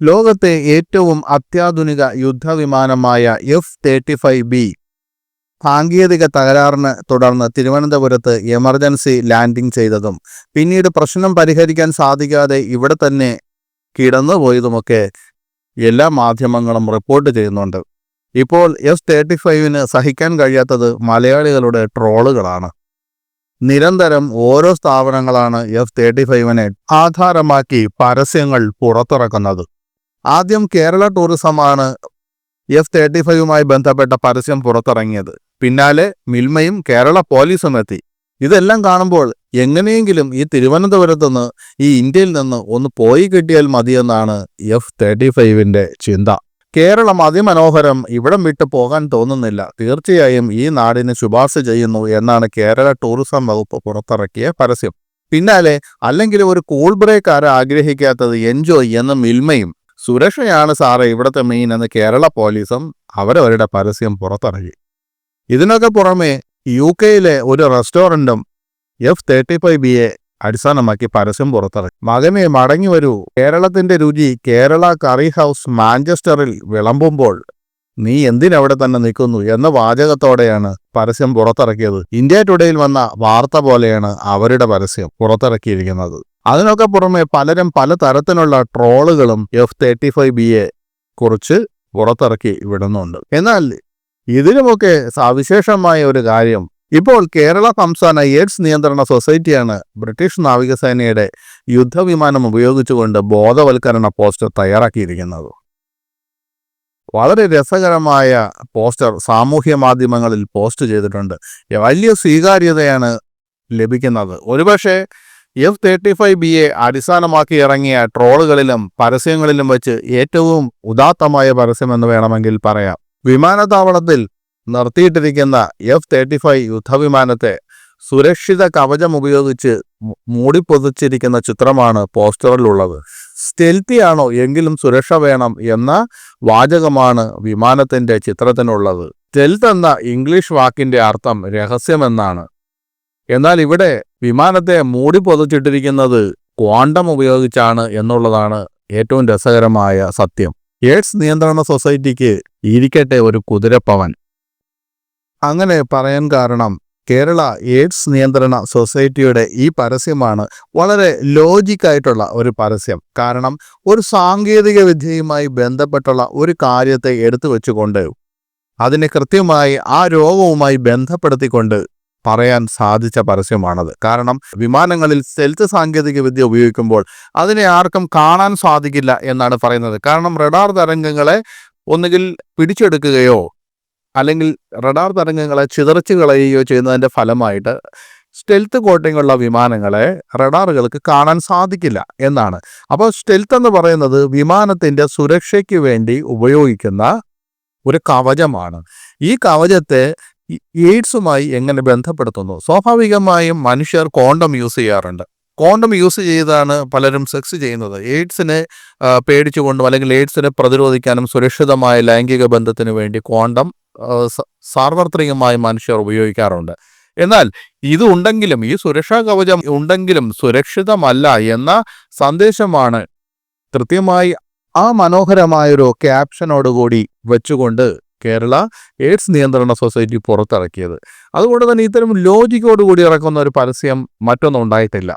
ലോകത്തെ ഏറ്റവും അത്യാധുനിക യുദ്ധവിമാനമായ എഫ് തേർട്ടി ഫൈവ് ബി സാങ്കേതിക തകരാറിന് തുടർന്ന് തിരുവനന്തപുരത്ത് എമർജൻസി ലാൻഡിംഗ് ചെയ്തതും പിന്നീട് പ്രശ്നം പരിഹരിക്കാൻ സാധിക്കാതെ ഇവിടെ തന്നെ കിടന്നുപോയതുമൊക്കെ എല്ലാ മാധ്യമങ്ങളും റിപ്പോർട്ട് ചെയ്യുന്നുണ്ട്. ഇപ്പോൾ എഫ് തേർട്ടി ഫൈവിന് സഹിക്കാൻ കഴിയാത്തത് മലയാളികളുടെ ട്രോളുകളാണ്. നിരന്തരം ഓരോ സ്ഥാപനങ്ങളാണ് എഫ് തേർട്ടി ഫൈവിനെ ആധാരമാക്കി പരസ്യങ്ങൾ പുറത്തിറക്കുന്നത്. ആദ്യം കേരള ടൂറിസമാണ് എഫ് തേർട്ടി ഫൈവുമായി ബന്ധപ്പെട്ട പരസ്യം പുറത്തിറങ്ങിയത്. പിന്നാലെ മിൽമയും കേരള പോലീസും എത്തി. ഇതെല്ലാം കാണുമ്പോൾ എങ്ങനെയെങ്കിലും ഈ തിരുവനന്തപുരത്ത് നിന്ന് ഈ ഇന്ത്യയിൽ നിന്ന് ഒന്ന് പോയി കിട്ടിയാൽ മതിയെന്നാണ് എഫ് തേർട്ടി ഫൈവിന്റെ ചിന്ത. കേരളം അതിമനോഹരം ഇവിടം വിട്ടു പോകാൻ തോന്നുന്നില്ല. തീർച്ചയായും ഈ നാടിന് ശുപാർശ ചെയ്യുന്നു എന്നാണ് കേരള ടൂറിസം വകുപ്പ് പുറത്തിറക്കിയ പരസ്യം. പിന്നാലെ അല്ലെങ്കിൽ ഒരു കൂൾ ബ്രേക്ക് ആരും ആഗ്രഹിക്കാത്തത് എൻജോയ് എന്ന മിൽമയും സുരക്ഷയാണ് സാറേ ഇവിടുത്തെ മെയിൻ എന്ന് കേരള പോലീസും അവരവരുടെ പരസ്യം പുറത്തിറങ്ങി ഇതിനൊക്കെ പുറമെ യു കെയിലെ ഒരു റെസ്റ്റോറന്റും F thirty five B A അടിസ്ഥാനമാക്കി പരസ്യം പുറത്തിറങ്ങി മകനെ മടങ്ങി വരൂ കേരളത്തിന്റെ രുചി കേരള കറി ഹൗസ് മാഞ്ചസ്റ്ററിൽ വിളമ്പുമ്പോൾ നീ എന്തിനവിടെ തന്നെ നിൽക്കുന്നു എന്ന വാചകത്തോടെയാണ് പരസ്യം പുറത്തിറക്കിയത്. ഇന്ത്യ ടുഡേയിൽ വന്ന വാർത്ത പോലെയാണ് അവരുടെ പരസ്യം പുറത്തിറക്കിയിരിക്കുന്നത്. അതിനൊക്കെ പുറമെ പലരും പല തരത്തിലുള്ള ട്രോളുകളും എഫ് തേർട്ടി ഫൈവ് ബി എ കുറിച്ച് പുറത്തിറക്കി വിടുന്നുണ്ട്. എന്നാൽ ഇതിനുമൊക്കെ സവിശേഷമായ ഒരു കാര്യം ഇപ്പോൾ കേരള സംസ്ഥാന എയ്ഡ്സ് നിയന്ത്രണ സൊസൈറ്റിയാണ് ബ്രിട്ടീഷ് നാവികസേനയുടെ യുദ്ധവിമാനം ഉപയോഗിച്ചുകൊണ്ട് ബോധവൽക്കരണ പോസ്റ്റർ തയ്യാറാക്കിയിരിക്കുന്നത്. വളരെ രസകരമായ പോസ്റ്റർ സാമൂഹ്യ മാധ്യമങ്ങളിൽ പോസ്റ്റ് ചെയ്തിട്ടുണ്ട്. വലിയ സ്വീകാര്യതയാണ് ലഭിക്കുന്നത്. ഒരുപക്ഷെ F thirty five B A അടിസ്ഥാനമാക്കി ഇറങ്ങിയ ട്രോളുകളിലും പരസ്യങ്ങളിലും വെച്ച് ഏറ്റവും ഉദാത്തമായ പരസ്യമെന്ന് വേണമെങ്കിൽ പറയാം. വിമാനത്താവളത്തിൽ നിർത്തിയിട്ടിരിക്കുന്ന എഫ് തേർട്ടി ഫൈവ് യുദ്ധവിമാനത്തെ സുരക്ഷിത കവചം ഉപയോഗിച്ച് മൂടിപ്പൊതിച്ചിരിക്കുന്ന ചിത്രമാണ് പോസ്റ്ററിലുള്ളത്. സ്റ്റെൽത്തിയാണോ എങ്കിലും സുരക്ഷ വേണം എന്ന വാചകമാണ് വിമാനത്തിന്റെ ചിത്രത്തിനുള്ളത്. സ്റ്റെൽത്ത് എന്ന ഇംഗ്ലീഷ് വാക്കിന്റെ അർത്ഥം രഹസ്യമെന്നാണ്. എന്നാൽ ഇവിടെ വിമാനത്തെ മൂടി പൊതിച്ചിട്ടിരിക്കുന്നത് ക്വാണ്ടം ഉപയോഗിച്ചാണ് എന്നുള്ളതാണ് ഏറ്റവും രസകരമായ സത്യം. എയ്ഡ്സ് നിയന്ത്രണ സൊസൈറ്റിക്ക് ഇരിക്കട്ടെ ഒരു കുതിരപ്പവൻ. അങ്ങനെ പറയാൻ കാരണം കേരള എയ്ഡ്സ് നിയന്ത്രണ സൊസൈറ്റിയുടെ ഈ പരസ്യമാണ് വളരെ ലോജിക്കായിട്ടുള്ള ഒരു പരസ്യം. കാരണം ഒരു സാങ്കേതിക വിദ്യയുമായി ബന്ധപ്പെട്ടുള്ള ഒരു കാര്യത്തെ എടുത്തു വെച്ചുകൊണ്ട് അതിനെ കൃത്യമായി ആ രോഗവുമായി ബന്ധപ്പെടുത്തിക്കൊണ്ട് പറയാൻ സാധിച്ച പരസ്യമാണത്. കാരണം വിമാനങ്ങളിൽ സെൽത്ത് സാങ്കേതിക വിദ്യ ഉപയോഗിക്കുമ്പോൾ അതിനെ ആർക്കും കാണാൻ സാധിക്കില്ല എന്നാണ് പറയുന്നത്. കാരണം റഡാർ തരംഗങ്ങളെ ഒന്നുകിൽ പിടിച്ചെടുക്കുകയോ അല്ലെങ്കിൽ റഡാർ തരംഗങ്ങളെ ചിതറിച്ചു കളയുകയോ ചെയ്യുന്നതിന്റെ ഫലമായിട്ട് സ്റ്റെൽത്ത് കോട്ടിംഗ് ഉള്ള വിമാനങ്ങളെ റഡാറുകൾക്ക് കാണാൻ സാധിക്കില്ല എന്നാണ്. അപ്പോൾ സ്റ്റെൽത്ത് എന്ന് പറയുന്നത് വിമാനത്തിന്റെ സുരക്ഷയ്ക്ക് വേണ്ടി ഉപയോഗിക്കുന്ന ഒരു കവചമാണ്. ഈ കവചത്തെ എയ്ഡ്സുമായി എങ്ങനെ ബന്ധപ്പെടുത്തുന്നു? സ്വാഭാവികമായും മനുഷ്യർ കോണ്ടം യൂസ് ചെയ്യാറുണ്ട്. കോണ്ടം യൂസ് ചെയ്താണ് പലരും സെക്സ് ചെയ്യുന്നത്. എയ്ഡ്സിനെ പേടിച്ചുകൊണ്ടും അല്ലെങ്കിൽ എയ്ഡ്സിനെ പ്രതിരോധിക്കാനും സുരക്ഷിതമായ ലൈംഗിക ബന്ധത്തിന് വേണ്ടി കോണ്ടം സാർവത്രികമായി മനുഷ്യർ ഉപയോഗിക്കാറുണ്ട്. എന്നാൽ ഇതുണ്ടെങ്കിലും ഈ സുരക്ഷാ കവചം ഉണ്ടെങ്കിലും സുരക്ഷിതമല്ല എന്ന സന്ദേശമാണ് കൃത്യമായി ആ മനോഹരമായൊരു ക്യാപ്ഷനോടുകൂടി വെച്ചുകൊണ്ട് കേരള എയ്ഡ്സ് നിയന്ത്രണ സൊസൈറ്റി പുറത്തിറക്കിയത്. അതുകൊണ്ട് തന്നെ ഇത്തരം ലോജിക്കോടുകൂടി ഇറക്കുന്ന ഒരു പരസ്യം മറ്റൊന്നും ഉണ്ടായിട്ടില്ല.